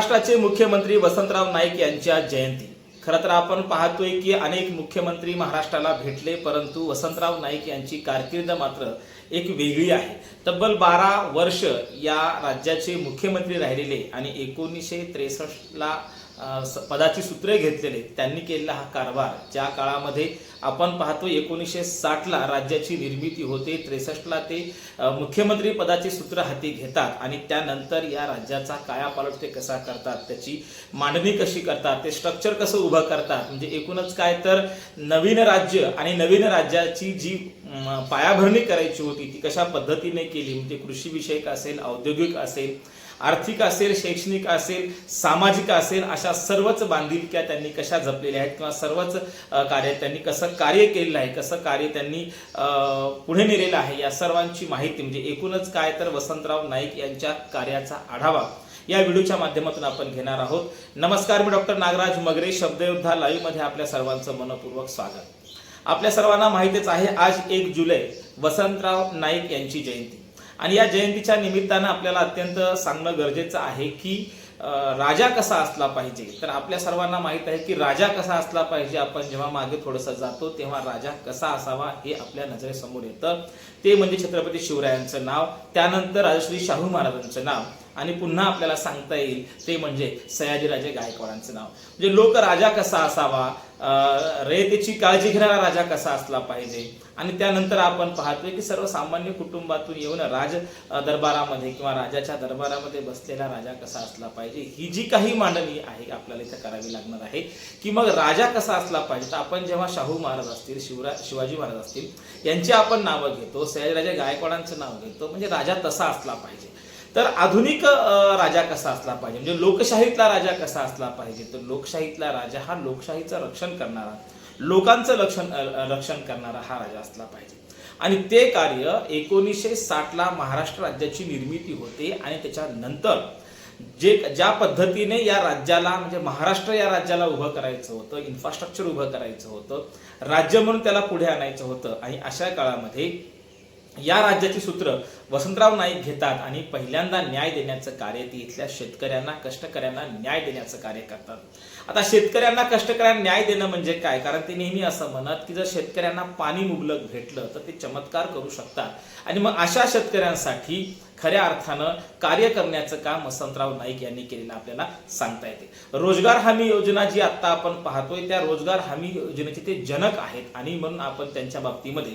महाराष्ट्राचे मुख्यमंत्री वसंतराव नाईक यांच्या जयंती. खरं तर आपण पाहतोय की अनेक मुख्यमंत्री महाराष्ट्राला भेटले परंतु वसंतराव नाईक यांची कारकीर्द मात्र एक वेगळी आहे. तब्बल बारा वर्ष या राज्याचे मुख्यमंत्री राहिलेले आणि एकोणीसशे त्रेसष्टला पदाची सूत्रे घेतलेले. त्यांनी केलेला हा कारभार ज्या काळामध्ये आपण पाहतो एकोणीसशे साठला राज्याची निर्मिती होते त्रेसष्टला ते मुख्यमंत्री पदाची सूत्र हाती घेतात आणि त्यानंतर या राज्याचा कायापालट ते कसा करतात त्याची मांडणी कशी करतात ते स्ट्रक्चर कसं उभं करतात म्हणजे एकूणच काय तर नवीन राज्य आणि नवीन राज्याची जी पायाभरणी करायची होती ती कशा पद्धतीने केली म्हणजे कृषी विषयक असेल औद्योगिक असेल आर्थिक असेल शैक्षणिक असेल सामाजिक असेल अशा सर्वच बांधिलक्या त्यांनी कशा जपलेल्या आहेत किंवा सर्वच कार्य त्यांनी कसं कार्य केलेलं आहे कसं कार्य त्यांनी पुढे नेलेलं आहे या सर्वांची माहिती म्हणजे एकूणच काय तर वसंतराव नाईक यांच्या कार्याचा आढावा या व्हिडिओच्या माध्यमातून आपण घेणार आहोत. नमस्कार मी डॉक्टर नागराज मगरे शब्दयोद्धा लाईव्हमध्ये आपल्या सर्वांचं मनपूर्वक स्वागत. आपल्या सर्वांना माहितीच आहे आज एक जुलै वसंतराव नाईक यांची जयंती. आणि या जयंतीच्या निमित्तानं आपल्याला अत्यंत सांगणं गरजेचं आहे की राजा कसा असला पाहिजे? तर आपल्या सर्वांना माहीत आहे की राजा कसा असला पाहिजे आपण जेव्हा मागे थोडंसं जातो तेव्हा राजा कसा असावा हे आपल्या नजरेसमोर येतं. ते म्हणजे छत्रपती शिवरायांचं नाव त्यानंतर राजश्री शाहू महाराजांचं नाव आणि पुन्हा आपल्याला सांगता येईल ते म्हणजे सयाजीराजे गायकवाडांचं नाव. म्हणजे लोक राजा कसा असावा रयतेची काळजी घेणारा राजा कसा असला पाहिजे? आणि त्यानंतर आपण पाहतोय की सर्वसामान्य कुटुंबातून येऊन राज दरबारामध्ये किंवा राजाच्या दरबारामध्ये बसलेला राजा कसा असला पाहिजे? ही जी काही मांडणी आहे आपल्याला इथं करावी लागणार आहे की मग राजा कसा असला पाहिजे? तर आपण जेव्हा शाहू महाराज असतील शिवरा शिवाजी महाराज असतील यांची आपण नावं घेतो सयाजीराजे गायकवाडांचं नाव घेतो म्हणजे राजा तसा असला पाहिजे. तर आधुनिक राजा कसा असला पाहिजे? म्हणजे लोकशाहीतला राजा कसा असला पाहिजे? तर लोकशाहीतला राजा हा लोकशाहीचं रक्षण करणारा लोकांचं रक्षण रक्षण करणारा हा राजा असला पाहिजे. आणि ते कार्य एकोणीसशे साठला महाराष्ट्र राज्याची निर्मिती होते आणि त्याच्यानंतर जे ज्या पद्धतीने या राज्याला म्हणजे महाराष्ट्र या राज्याला उभं करायचं होतं इन्फ्रास्ट्रक्चर उभं करायचं होतं राज्य म्हणून त्याला पुढे आणायचं होतं आणि अशा काळामध्ये या राज्याची सूत्र वसंतराव नाईक घेतात आणि पहिल्यांदा न्याय देण्याचं कार्य ती इथल्या शेतकऱ्यांना कष्टकऱ्यांना न्याय देण्याचं कार्य करतात. आता शेतकऱ्यांना कष्टकऱ्यांना न्याय देणं म्हणजे काय? कारण ते नेहमी असं म्हणत की जर शेतकऱ्यांना पाणी मुबलक भेटलं तर ते चमत्कार करू शकतात. आणि मग अशा शेतकऱ्यांसाठी खऱ्या अर्थानं कार्य करण्याचं काम वसंतराव नाईक यांनी केलेलं आपल्याला सांगता येते. रोजगार हमी योजना जी आता आपण पाहतोय त्या रोजगार हमी योजनेचे ते जनक आहेत आणि म्हणून आपण त्यांच्या बाबतीमध्ये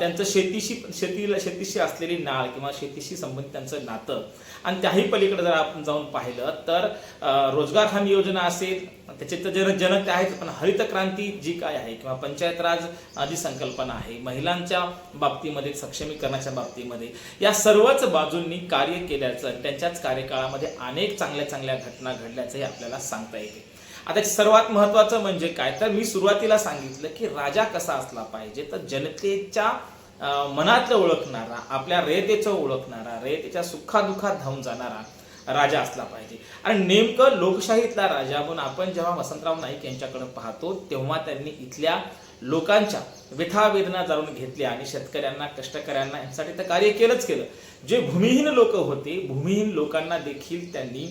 त्यांचं शेतीशी शेतीला शेतीशी असलेली नाळ किंवा शेतीशी संबंधित त्यांचं नातं आणि त्याही पलीकडे जर आपण जाऊन पाहिलं तर रोजगार हमी योजना असेल त्याचे तर जनक जनक ते आहेत पण हरित क्रांती जी काय आहे किंवा पंचायत राज जी संकल्पना आहे महिलांच्या बाबतीमध्ये सक्षमीकरणाच्या बाबतीमध्ये या सर्वच बाजूंनी कार्य केल्याचं त्यांच्याच कार्यकाळामध्ये अनेक चांगल्या चांगल्या घटना घडल्याचंही आपल्याला सांगता येते. आता सर्वात महत्वाचं म्हणजे काय? तर मी सुरुवातीला सांगितलं की राजा कसा असला पाहिजे तर जनतेच्या मनातलं ओळखणारा आपल्या रयतेचं ओळखणारा रयतेच्या सुखादुखात धावून जाणारा राजा असला पाहिजे. आणि नेमकं लोकशाहीतला राजा म्हणून आपण जेव्हा वसंतराव नाईक यांच्याकडे पाहतो तेव्हा त्यांनी इथल्या लोकांच्या व्यथा वेदना जाणून घेतल्या आणि शेतकऱ्यांना कष्टकऱ्यांना यांच्यासाठी तर कार्य केलंच केलं. जे भूमिहीन लोक होते भूमिहीन लोकांना देखील त्यांनी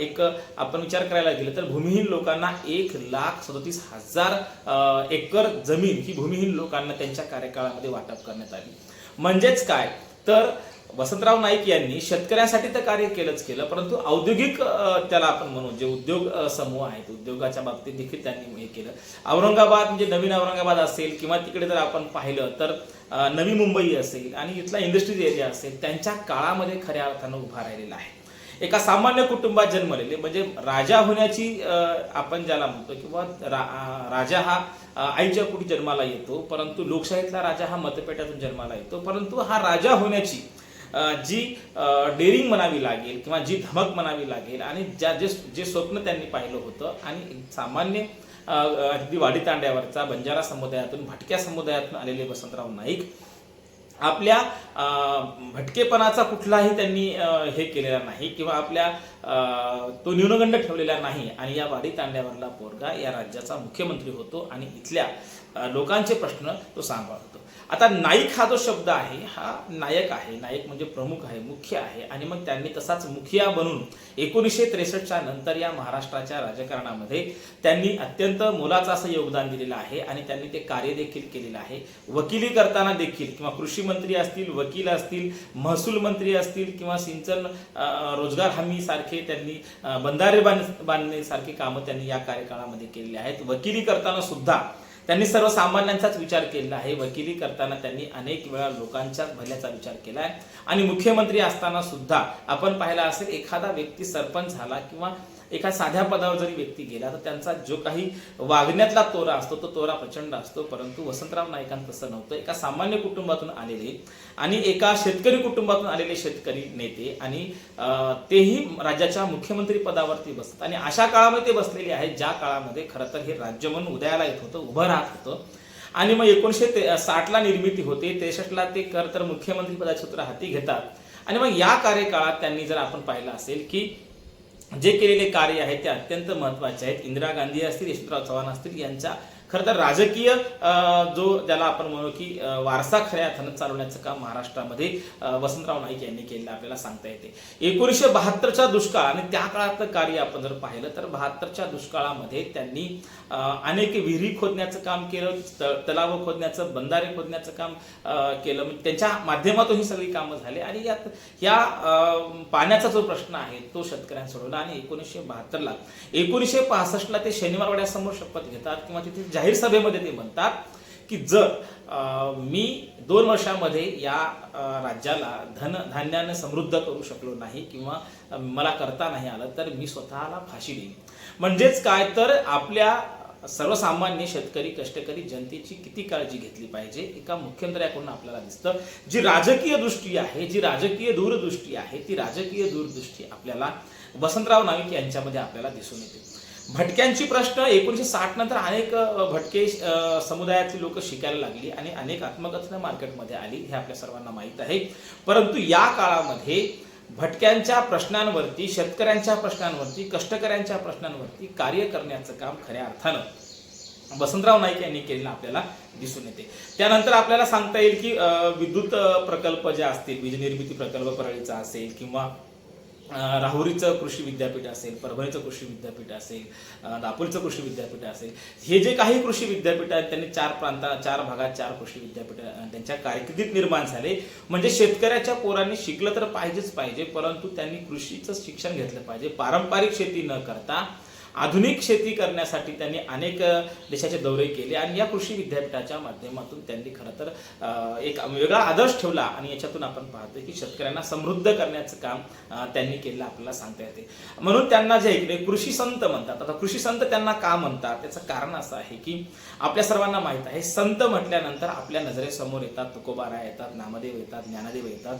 एक आपण विचार करायला गेलं तर भूमिहीन लोकांना एक लाख सदोतीस हजार एकर जमीन ही भूमिहीन लोकांना त्यांच्या कार्यकाळामध्ये वाटप करण्यात आली. म्हणजेच काय? तर वसंतराव नाईक यांनी शेतकऱ्यांसाठी तर कार्य केलंच केलं परंतु औद्योगिक त्याला आपण म्हणू जे उद्योग समूह आहेत उद्योगाच्या बाबतीत देखील त्यांनी हे केलं. औरंगाबाद म्हणजे नवीन औरंगाबाद असेल किंवा तिकडे जर आपण पाहिलं तर नवी मुंबई असेल आणि इथला इंडस्ट्रीज एरिया असेल त्यांच्या काळामध्ये खऱ्या अर्थानं उभा राहिलेला आहे. एका सामान्य कुटुंबात जन्मलेले म्हणजे राजा होण्याची आपण ज्याला म्हणतो किंवा रा, राजा हा आईच्या कुठे जन्माला येतो परंतु लोकशाहीतला राजा हा मतपेटातून जन्माला येतो परंतु हा राजा होण्याची जी डेअरिंग म्हणावी लागेल किंवा जी धमक म्हणावी लागेल आणि ज्या जे जे स्वप्न त्यांनी पाहिलं होतं आणि सामान्य अगदी वाडी तांड्यावरचा बंजारा समुदायातून भटक्या समुदायातून आलेले वसंतराव नाईक आपल्या भटकेपणाचा कुठलाही त्यांनी हे केलेला नाही किंवा आपल्या तो न्यूनगंड ठेवलेला नाही आणि या वाडी तांड्यावरला पोरगा या राज्याचा मुख्यमंत्री होतो आणि इथल्या लोकांचे प्रश्न तो सांभाळतो. आता नाईक हा जो शब्द आहे हा नायक आहे. नायक म्हणजे प्रमुख आहे मुख्य आहे. आणि मग त्यांनी तसाच मुखिया बनून एकोणीसशे त्रेसष्टच्या नंतर या महाराष्ट्राच्या राजकारणामध्ये त्यांनी अत्यंत मोलाचं असं योगदान दिलेलं आहे आणि त्यांनी ते कार्य देखील केलेलं आहे. वकिली करताना देखील किंवा कृषी मंत्री असतील वकील असतील महसूल मंत्री असतील किंवा सिंचन रोजगार हमी सारखे त्यांनी बंधारे बांध बांधणे सारखी कामं त्यांनी या कार्यकाळामध्ये केलेली आहेत. वकिली करताना सुद्धा त्यांनी सर्वसामान्यांचाच विचार केलेला आहे. वकिली करताना त्यांनी अनेक वेळा लोकांच्याच भल्याचा विचार केला आहे. आणि मुख्यमंत्री असताना सुद्धा आपण पाहिला असेल एखादा व्यक्ती सरपंच झाला किंवा एका साध्या पदावर जरी व्यक्ती गेला तर त्यांचा जो काही वागण्यातला तोरा असतो तो तोरा प्रचंड असतो. परंतु वसंतराव नाईकांत तसं नव्हतं. एका सामान्य कुटुंबातून आलेले आणि एका शेतकरी कुटुंबातून आलेले शेतकरी नेते आणि तेही राज्याच्या मुख्यमंत्री पदावरती बसतात. आणि अशा काळामध्ये ते बसलेले आहेत ज्या काळामध्ये खरं तर हे राज्य म्हणून उदयाला येत होतं उभं राहत होतं. आणि मग एकोणीसशे ते साठला निर्मिती होते. त्रेसष्टला ते कर तर मुख्यमंत्री पदाचे सूत्र हाती घेतात. आणि मग या कार्यकाळात त्यांनी जर आपण पाहिलं असेल की जे केलेले कार्य आहे ते अत्यंत महत्त्वाचे आहेत. इंदिरा गांधी असतील यशवंतराव चव्हाण असतील यांच्या खरं तर राजकीय जो ज्याला आपण म्हणू की वारसा खऱ्या अर्थानं चालवण्याचं काम महाराष्ट्रामध्ये वसंतराव नाईक यांनी केलेलं आपल्याला सांगता येते. एकोणीसशे बहात्तरच्या दुष्काळ आणि त्या काळातलं कार्य आपण जर पाहिलं तर बहात्तरच्या दुष्काळामध्ये त्यांनी अनेक विहिरी खोदण्याचं काम केलं त- तलाव खोदण्याचं बंधारे खोदण्याचं काम केलं. म्हणजे त्यांच्या माध्यमातून ही सगळी कामं झाली आणि यात या पाण्याचा जो प्रश्न आहे तो शेतकऱ्यांनी सोडवला आणि एकोणीसशे बहात्तरला एकोणीसशे पासष्टला ते शनिवारवाड्यासमोर शपथ घेतात किंवा तिथे जाहीर सभेमध्ये ते म्हणतात की जर मी दोन वर्षामध्ये या राज्याला धन धान्याने समृद्ध करू शकलो नाही किंवा मला करता नाही आलं तर मी स्वतःला फाशी देईन. म्हणजेच काय तर आपल्या सर्वसामान्य शेतकरी कष्टकरी जनतेची किती काळजी घेतली पाहिजे एका मुख्यमंत्र्याकडून आपल्याला दिसतं. जी राजकीय दृष्टी आहे जी राजकीय दूरदृष्टी आहे ती राजकीय दूरदृष्टी आपल्याला वसंतराव नाईक यांच्यामध्ये आपल्याला दिसून येते. भटक्यांची प्रश्न एकोणीसशे साठ नंतर अनेक भटके समुदायातील समुदायातली लोक शिकायला लागली आणि अनेक आत्मकथनं मार्केटमध्ये आली हे आपल्या सर्वांना माहीत आहे. परंतु या काळामध्ये भटक्यांच्या प्रश्नांवरती शेतकऱ्यांच्या प्रश्नांवरती कष्टकऱ्यांच्या प्रश्नांवरती कार्य करण्याचं काम खऱ्या अर्थानं वसंतराव नाईक यांनी केलेलं आपल्याला दिसून येते. त्यानंतर आपल्याला सांगता येईल की विद्युत प्रकल्प जे असतील वीज निर्मिती प्रकल्प परळीचा असेल किंवा राहुरीचं कृषी विद्यापीठ असेल परभणीचं कृषी विद्यापीठ असेल दापोलीचं कृषी विद्यापीठ असेल हे जे काही कृषी विद्यापीठ आहेत त्यांनी चार प्रांता चार भागात चार कृषी विद्यापीठ त्यांच्या कारकिर्दीत निर्माण झाले. म्हणजे शेतकऱ्याच्या पोरांनी शिकलं तर पाहिजेच पाहिजे परंतु त्यांनी कृषीचं शिक्षण घेतलं पाहिजे. पारंपरिक शेती न करता आधुनिक शेती करण्यासाठी त्यांनी अनेक देशाचे दौरे केले आणि या कृषी विद्यापीठाच्या माध्यमातून त्यांनी खरं तर एक वेगळा आदर्श ठेवला आणि याच्यातून आपण पाहतो की शेतकऱ्यांना समृद्ध करण्याचं काम त्यांनी केलं आपल्याला सांगता येते. म्हणून त्यांना जे इकडे कृषी संत म्हणतात आता कृषी संत त्यांना का म्हणतात? त्याचं कारण असं आहे की आपल्या सर्वांना माहीत आहे संत म्हटल्यानंतर आपल्या नजरेसमोर येतात तुकोबारा येतात नामदेव येतात ज्ञानदेव येतात.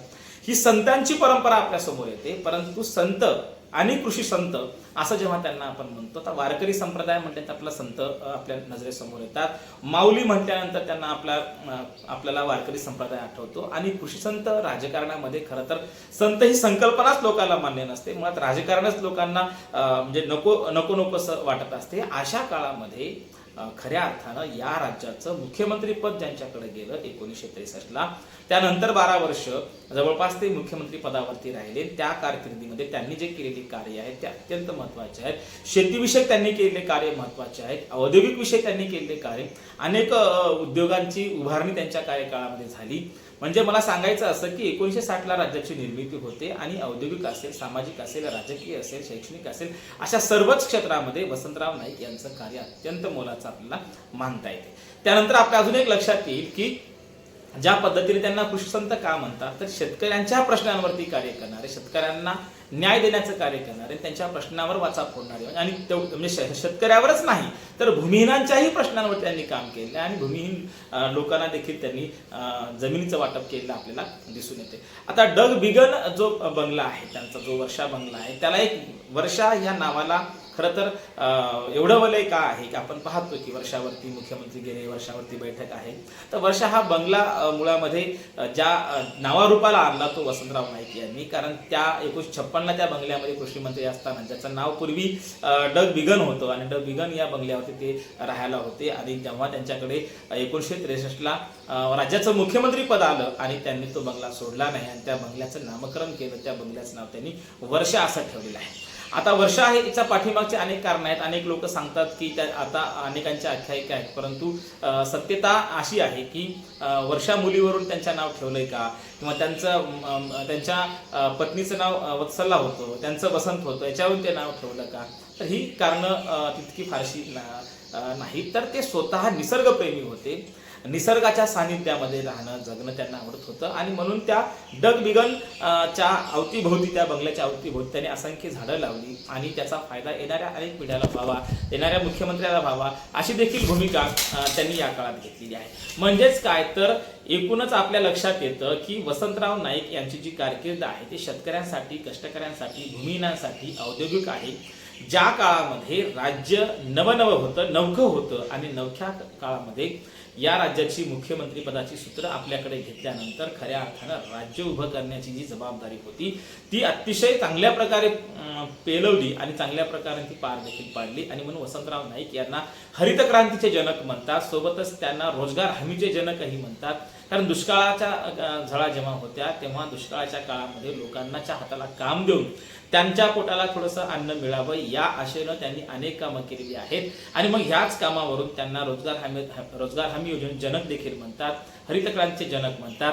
ही संतांची परंपरा आपल्यासमोर येते परंतु संत आणि कृषी संत असं जेव्हा त्यांना आपण म्हणतो तर वारकरी संप्रदाय म्हटल्यानंतर आपला संत आपल्या नजरेसमोर येतात. माऊली म्हटल्यानंतर त्यांना आपला आपल्याला वारकरी संप्रदाय आठवतो. आणि कृषी संत राजकारणामध्ये खरं तर संत ही संकल्पनाच लोकांना मान्य नसते. मुळात राजकारणच लोकांना म्हणजे नको नको नकोसं वाटत असते. अशा काळामध्ये खऱ्या अर्थानं या राज्याचं मुख्यमंत्रीपद ज्यांच्याकडे गेलं एकोणीसशे त्रेसष्टला. त्यानंतर बारा वर्ष जवळपास ते मुख्यमंत्री पदावरती राहिले. त्या कारकिर्दीमध्ये त्यांनी जे केलेली कार्य आहेत ते अत्यंत महत्त्वाचे आहेत. शेतीविषयक त्यांनी केलेले कार्य महत्त्वाचे आहेत. औद्योगिक विषय त्यांनी केलेले कार्य. अनेक उद्योगांची उभारणी त्यांच्या कार्यकाळामध्ये झाली. म्हणजे मला सांगायचं असं की एकोणीसशे साठला राज्याची निर्मिती होते आणि औद्योगिक असेल सामाजिक असेल राजकीय असेल शैक्षणिक असेल अशा सर्वच क्षेत्रामध्ये वसंतराव नाईक यांचं कार्य अत्यंत मोलाचं आपल्याला मानता येते. त्यानंतर आपल्या अजून एक लक्षात येईल की ज्या पद्धतीने त्यांना कृषी संत का म्हणतात तर शेतकऱ्यांच्या प्रश्नांवरती कार्य करणारे शेतकऱ्यांना न्याय देण्याचं कार्य करणारे त्यांच्या प्रश्नावर वाचा फोडणारे. आणि तेव- म्हणजे शेतकऱ्यावरच नाही तर भूमिहीनांच्याही प्रश्नांवर त्यांनी काम केलं आणि भूमिहीन लोकांना देखील त्यांनी जमिनीचं वाटप केलेलं आपल्याला दिसून येते. आता डग बिगन जो बंगला आहे त्यांचा जो वर्षा बंगला आहे त्याला एक वर्षा ह्या नावाला खरं तर एवढं वलय का आहे की आपण पाहतो की वर्षावरती मुख्यमंत्री गेले वर्षावरती बैठक आहे. तर वर्षा हा बंगला मुळामध्ये ज्या नावारूपाला आणला तो वसंतराव नाईक यांनी. कारण त्या एकोणीशे छप्पनला त्या बंगल्यामध्ये कृषी मंत्री असताना ज्याचं नाव पूर्वी डग बिगन होतं आणि डग बिगन या बंगल्यावरती ते राहायला होते. आणि जेव्हा त्यांच्याकडे एकोणीसशे त्रेसष्टला राज्याचं मुख्यमंत्री पद आलं आणि त्यांनी तो बंगला सोडला नाही आणि त्या बंगल्याचं नामकरण केलं. त्या बंगल्याचं नाव त्यांनी वर्षा असं ठेवलेलं आहे. आता वर्षा आहे याच्या पाठीमागचे अनेक कारण आहेत. अनेक लोक सांगतात की त्या आता अनेकांच्या आख्यायिका आहेत. परंतु सत्यता अशी आहे की वर्षा मुलीवरून त्यांचं नाव ठेवलंय का? किंवा त्यांचं त्यांच्या पत्नीचं नाव वत्सला होतं. त्यांचं वसंत होतं. याच्यावरून ते नाव ठेवलं का? तर ही कारणं तितकी फारशी नाही तर ते स्वतः निसर्गप्रेमी होते. निसर्गाच्या सानिध्यामध्ये राहणं जगणं त्यांना आवडत होतं. आणि म्हणून त्या डगबिगन च्या अवतीभोवती त्या बंगल्याच्या अवतीभोवती त्यांनी असंख्य झाडं लावली आणि त्याचा फायदा येणाऱ्या अनेक पिढ्याला व्हावा येणाऱ्या मुख्यमंत्र्याला व्हावा अशी देखील भूमिका त्यांनी या काळात घेतलेली आहे. म्हणजेच काय? तर एकूणच आपल्या लक्षात येतं की वसंतराव नाईक यांची जी कारकीर्द आहे ती शेतकऱ्यांसाठी कष्टकऱ्यांसाठी भूमिहीनांसाठी औद्योगिक आहे. ज्या काळामध्ये राज्य नवनवं होतं नवखं होतं आणि नवख्या काळामध्ये या राज्याची मुख्यमंत्री पदाची सूत्र आपल्याकडे घेतल्यानंतर खऱ्या अर्थानं राज्य उभं करण्याची जी जबाबदारी होती ती अतिशय चांगल्या प्रकारे पेलवली आणि चांगल्या प्रकारे ती पार देखील पाडली. आणि म्हणून वसंतराव नाईक यांना हरित क्रांतीचे जनक म्हणतात. सोबतच त्यांना रोजगार हमीचे जनकही म्हणतात. कारण दुष्काळाच्या झळा जेव्हा होत्या तेव्हा दुष्काळाच्या काळामध्ये लोकांनाच्या हाताला काम देऊन त्यांच्या पोटाला थोडंसं अन्न मिळावं या आशेनं त्यांनी अनेक कामं केलेली आहेत. आणि मग ह्याच कामावरून त्यांना रोजगार हमी रोजगार हमी योजने जनक देखील म्हणतात हरितक्रांतीचे जनक म्हणतात.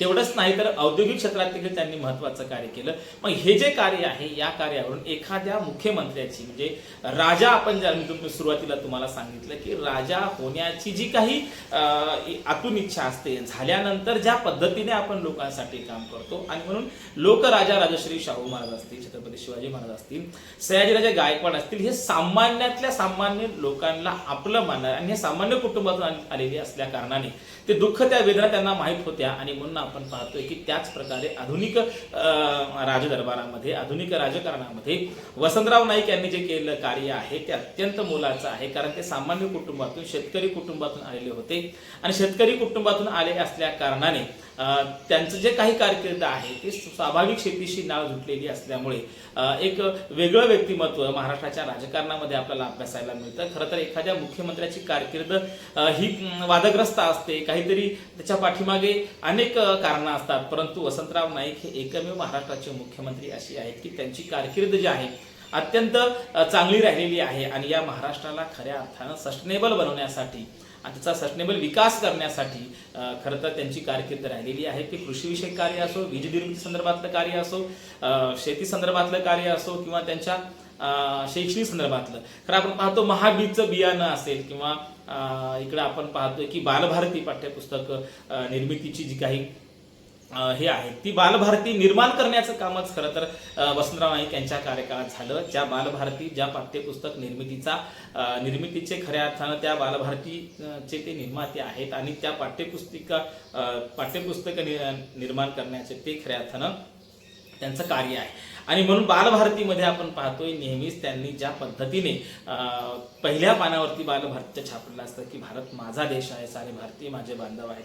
तेवढंच नाही तर औद्योगिक क्षेत्रात देखील त्यांनी महत्वाचं कार्य केलं. मग हे जे कार्य आहे या कार्यावरून एखाद्या मुख्यमंत्र्याची म्हणजे राजा आपण ज्या सुरुवातीला तुम्हाला सांगितलं की राजा होण्याची जी काही अं, आतून इच्छा असते झाल्यानंतर ज्या पद्धतीने आपण लोकांसाठी काम करतो आणि म्हणून लोक राजा राजश्री शाहू महाराज असतील छत्रपती शिवाजी महाराज असतील सयाजीराजे गायकवाड असतील हे सामान्यातल्या सामान्य लोकांना आपलं मानणार आणि हे सामान्य कुटुंबातून आलेली असल्या कारणाने ते दुःख त्या वेदना त्यांना माहीत होत्या. आणि म्हणून आपण पाहतोय की त्याच प्रकारे आधुनिक राजदरबारामध्ये आधुनिक राजकारणामध्ये वसंतराव नाईक यांनी जे केलेलं कार्य आहे ते अत्यंत मोलाचं आहे. कारण ते सामान्य कुटुंबातून शेतकरी कुटुंबातून आलेले होते. आणि शेतकरी कुटुंबातून आले असल्या कारणाने त्यांचं जे काही कारकीर्द आहे ते स्वाभाविक शेतीशी नाव जुटलेली असल्यामुळे एक वेगळं व्यक्तिमत्व महाराष्ट्राच्या राजकारणामध्ये आपल्याला अभ्यासायला मिळतं. खरं तर एखाद्या मुख्यमंत्र्याची कारकीर्द ही वादग्रस्त असते. काहीतरी त्याच्या पाठीमागे अनेक कारणं असतात. परंतु वसंतराव नाईक हे एकमेव महाराष्ट्राचे मुख्यमंत्री अशी आहेत की त्यांची कारकीर्द जी आहे अत्यंत चांगली राहिलेली आहे आणि या महाराष्ट्राला खऱ्या अर्थानं सस्टेनेबल बनवण्यासाठी आणि त्याचा सस्टेनेबल विकास करण्यासाठी खरं तर त्यांची कारकीर्द राहिलेली आहे. ते कृषीविषयक कार्य असो वीज निर्मिती संदर्भातलं कार्य असो शेती संदर्भातलं कार्य असो किंवा त्यांच्या शैक्षणिक संदर्भातलं. खरं आपण पाहतो महाबीजचं बियाणं असेल किंवा इकडं आपण पाहतोय की बालभारती पाठ्यपुस्तक निर्मितीची जी काही हे आहे. ती बालभारती निर्माण करण्याचं कामच खरं तर वसंतराव नाईक यांच्या कार्यकाळात झालं. ज्या बालभारती ज्या पाठ्यपुस्तक निर्मितीचा निर्मितीचे खऱ्या अर्थानं त्या बालभारतीचे ते निर्माते आहेत आणि त्या पाठ्यपुस्तिका पाठ्यपुस्तक पाठ्यपुस्तकं निर्माण करण्याचे ते खऱ्या अर्थानं त्यांचं कार्य आहे. आणि म्हणून बालभारतीमध्ये आपण पाहतोय नेहमीच त्यांनी ज्या पद्धतीने पहिल्या पानावरती बालभारतीचं छापलेलं असतं की भारत माझा देश आहे सारे भारतीय माझे बांधव आहेत.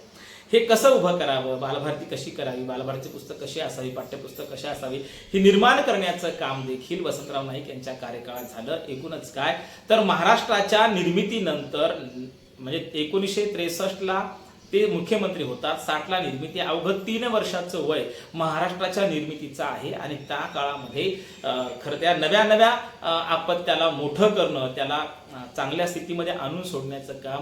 हे कसं उभं करावं? बालभारती कशी करावी? बालभारती पुस्तक कशी असावी? पाठ्यपुस्तक कशी असावी? हे निर्माण करण्याचं काम देखील वसंतराव नाईक यांच्या कार्यकाळात झालं. एकूणच काय? तर महाराष्ट्राच्या निर्मितीनंतर म्हणजे एकोणीसशे त्रेसष्टला ते मुख्यमंत्री होतात साठला निर्मिती अवघं तीन वर्षाचं वय महाराष्ट्राच्या निर्मितीचं आहे आणि त्या काळामध्ये खरं त्या नव्या नव्या आपत्त्याला मोठं करणं त्याला चांगल्या स्थितीमध्ये आणून सोडण्याचं काम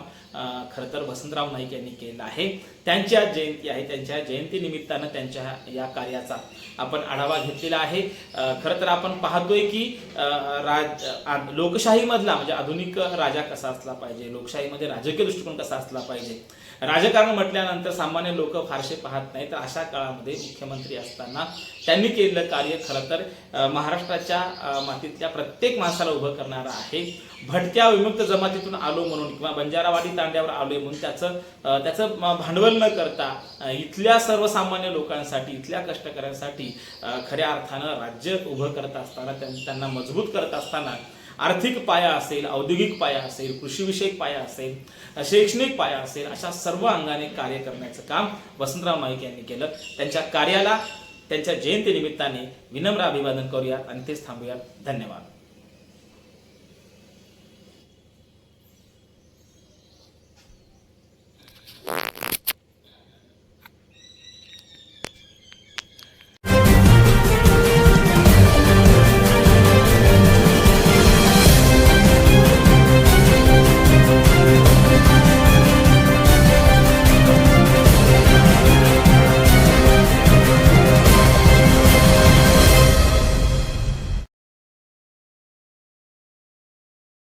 खरं तर वसंतराव नाईक यांनी केलं आहे. त्यांची आज जयंती आहे त्यांच्या जयंतीनिमित्तानं त्यांच्या या कार्याचा आपण आढावा घेतलेला आहे. खरं तर आपण पाहतोय की राज आ- लोकशाहीमधला म्हणजे आधुनिक राजा कसा असला पाहिजे लोकशाहीमध्ये राजकीय दृष्टिकोन कसा असला पाहिजे राजकारण म्हटल्यानंतर सामान्य लोक फारसे पाहत नाही. तर अशा काळामध्ये मुख्यमंत्री असताना त्यांनी केलेलं कार्य खरं तर महाराष्ट्राच्या मातीतल्या प्रत्येक माणसाला उभं करणारं आहे. भटक्या विमुक्त जमातीतून आलो म्हणून किंवा बंजारावाडी तांड्यावर आलोय म्हणून त्याचं त्याचं भांडवल न करता इथल्या सर्वसामान्य लोकांसाठी इथल्या कष्टकऱ्यांसाठी खऱ्या अर्थानं राज्य उभं करत असताना त्यांना मजबूत करत असताना आर्थिक पाया असेल औद्योगिक पाया असेल कृषीविषयक पाया असेल शैक्षणिक पाया असेल अशा सर्व अंगाने कार्य करण्याचं काम वसंतराव नाईक यांनी केलं. त्यांच्या कार्याला त्यांच्या जयंती निमित्ताने विनम्र अभिवादन करूयात आणि तेच थांबूयात. धन्यवाद.